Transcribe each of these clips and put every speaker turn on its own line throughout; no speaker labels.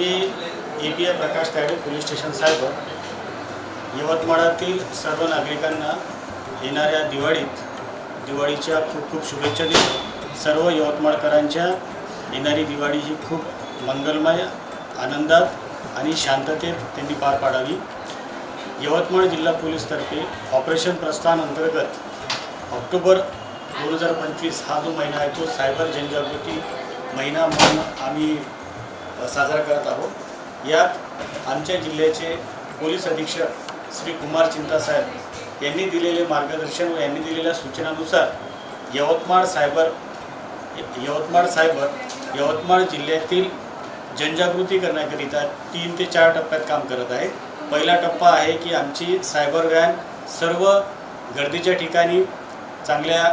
P I Prakash Taide police station cyber यवतमाळातील सर्व नागरिकांना येणाऱ्या दिवाळीत दिवाळीच्या खूप खूप शुभेच्छा देतो. सर्व यवतमाळकरांच्या येणारी दिवाळी ही खूप मंगलमय आनंदात आणि शांततेत त्यांनी पार पाडावी. यवतमाळ जिल्हा पोलीसतर्फे ऑपरेशन प्रस्थान अंतर्गत ऑक्टोबर दोन हजार पंचवीस हा जो महिना आहे तो सायबर जनजागृती महिना म्हणून आम्ही साजरा करत आहोत. यात आमच्या जिल्ह्याचे पोलीस अधीक्षक श्री कुमार चिंतासाहेब यांनी दिलेले मार्गदर्शन व यांनी दिलेल्या सूचनानुसार यवतमाळ सायबर यवतमाळ सायबर यवतमाळ जिल्ह्यातील जनजागृती करण्याकरिता तीन ते चार टप्प्यात काम करत आहे. पहिला टप्पा आहे की आमची सायबर व्हॅन सर्व गर्दीच्या ठिकाणी चांगल्या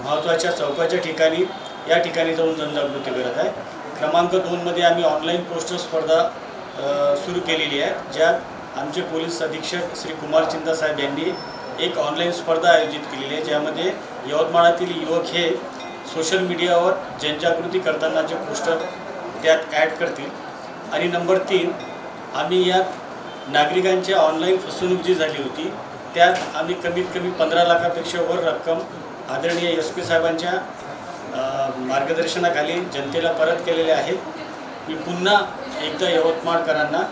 महत्त्वाच्या चौकाच्या ठिकाणी या ठिकाणी जाऊन जनजागृती करत आहे. क्रमांक दोनमध्ये आम्ही ऑनलाईन पोस्टर स्पर्धा सुरू केलेली आहे ज्यात आमचे पोलीस अधीक्षक श्री कुमार चिंता साहेब यांनी एक ऑनलाईन स्पर्धा आयोजित केलेली आहे ज्यामध्ये यवतमाळातील युवक हे सोशल मीडियावर जनजागृती करताना जे पोस्टर त्यात ॲड करतील. आणि नंबर तीन आम्ही यात नागरिकांची ऑनलाईन फसवणूक जी झाली होती त्यात आम्ही कमीत कमी पंधरा लाखापेक्षा वर रक्कम आदरणीय एस पी साहेबांच्या मार्गदर्शनाखाली जनतेला परत केलेले आहेत मी पुन्हा एकदा यवतमाळकरांना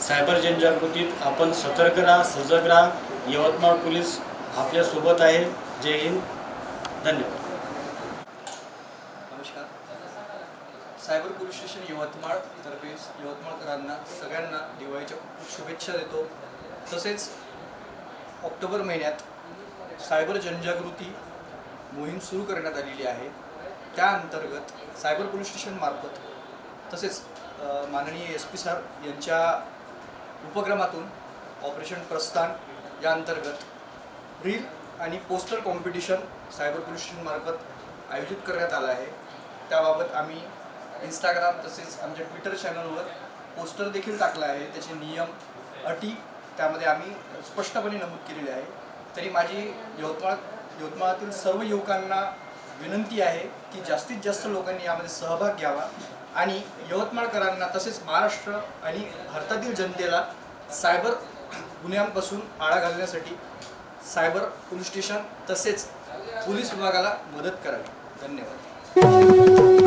सायबर जनजागृतीत आपण सतर्क राहा सजग राहा. यवतमाळ पोलीस आपल्यासोबत आहे. जय हिंद. धन्यवाद.
नमस्कार. सायबर पोलीस स्टेशन यवतमाळ तर्फे यवतमाळकरांना सगळ्यांना दिवाळीच्या खूप शुभेच्छा देतो. तसेच ऑक्टोबर महिन्यात सायबर जनजागृती मोहीम सुरू करण्यात आलेली आहे. त्या अंतर्गत सायबर पोलीस स्टेशनमार्फत तसेच माननीय एस पी सर यांच्या उपक्रमातून ऑपरेशन प्रस्थान या अंतर्गत रील आणि पोस्टर कॉम्पिटिशन सायबर पोलीस स्टेशनमार्फत आयोजित करण्यात आलं आहे. त्याबाबत आम्ही इंस्टाग्राम तसेच आमच्या ट्विटर चॅनलवर पोस्टर देखील टाकलं आहे. त्याचे नियम अटी त्यामध्ये आम्ही स्पष्टपणे नमूद केलेले आहे. तरी माझी यवतमाळ यवतमाळातील सर्व युवकांना विनंती आहे की जास्तीत जास्त लोकांनी यामध्ये सहभाग घ्यावा आणि यवतमाळकरांना तसेच महाराष्ट्र आणि भारतातील जनतेला सायबर गुन्ह्यांपासून आळा घालण्यासाठी सायबर पोलीस स्टेशन तसेच पोलीस विभागाला मदत करावी. धन्यवाद.